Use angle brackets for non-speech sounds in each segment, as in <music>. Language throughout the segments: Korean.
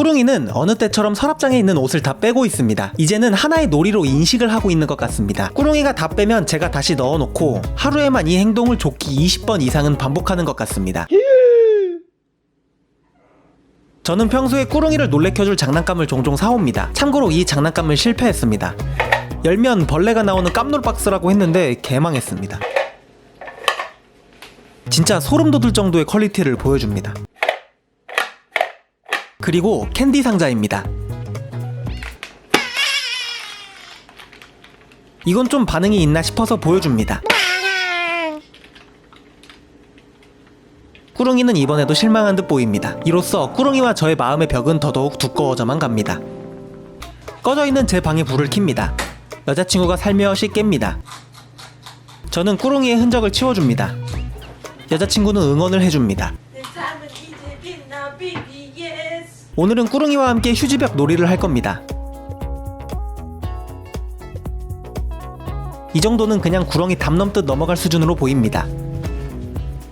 꾸룽이는 어느 때처럼 서랍장에 있는 옷을 다 빼고 있습니다. 이제는 하나의 놀이로 인식을 하고 있는 것 같습니다. 꾸룽이가 다 빼면 제가 다시 넣어놓고 하루에만 이 행동을 좋기 20번 이상은 반복하는 것 같습니다. 저는 평소에 꾸룽이를 놀래켜줄 장난감을 종종 사옵니다. 참고로 이 장난감은 실패했습니다. 열면 벌레가 나오는 깜놀 박스라고 했는데 개망했습니다. 진짜 소름 돋을 정도의 퀄리티를 보여줍니다. 그리고 캔디 상자입니다. 이건 좀 반응이 있나 싶어서 보여줍니다. 꾸룽이는 이번에도 실망한 듯 보입니다. 이로써 꾸룽이와 저의 마음의 벽은 더더욱 두꺼워져만 갑니다. 꺼져 있는 제 방에 불을 켭니다. 여자친구가 살며시 깹니다. 저는 꾸룽이의 흔적을 치워줍니다. 여자친구는 응원을 해줍니다. 내 삶은 이제 빛나 BBS 오늘은 꾸룽이와 함께 휴지벽 놀이를 할 겁니다. 이 정도는 그냥 구렁이 담 넘듯 넘어갈 수준으로 보입니다.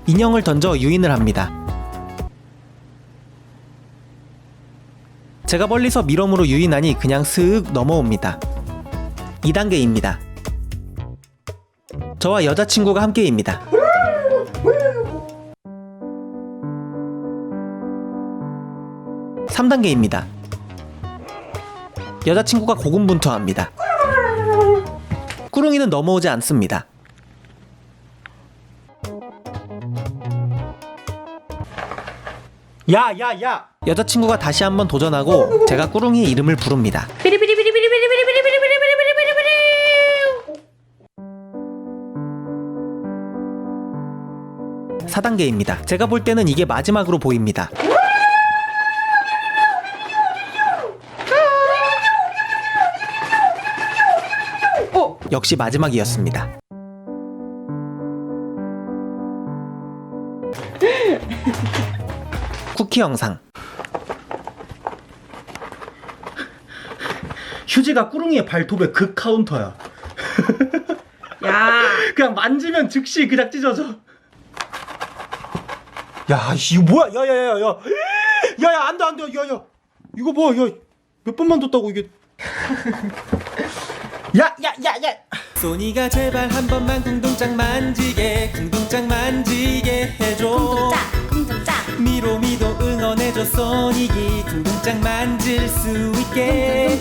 인형을 던져 유인을 합니다. 제가 멀리서 미럼으로 유인하니 그냥 스윽 넘어옵니다. 2단계입니다. 저와 여자친구가 함께입니다. 3단계입니다. 여자친구가 고군분투합니다. 꾸룽이는 넘어오지 않습니다. 야, 야, 야! 여자친구가 다시 한번 도전하고 제가 꾸룽이의 이름을 부릅니다. 사단계입니다 제가 볼 때는 이게 마지막으로 보입니다. 역시 마지막이었습니다. <laughs> 쿠키 영상. 휴지가 꾸룽이의 발톱의 극 카운터야. <laughs> 야 그냥 만지면 즉시 그냥 찢어져. 야, 이거 뭐야? 야, 야, 야, 야. 야, 야, 안 돼, 안 돼. 야, 야. 이거 뭐, 야. 몇 번만 뒀다고 이게. 야, 야, 야, 야. 소니가 제발 한 번만 궁둥짝 만지게, 궁둥짝 만지게 해줘. 쿵둥짝 쿵둥짝 미로미도 응원해줘, 소닉이 궁둥짝 만질 수 있게.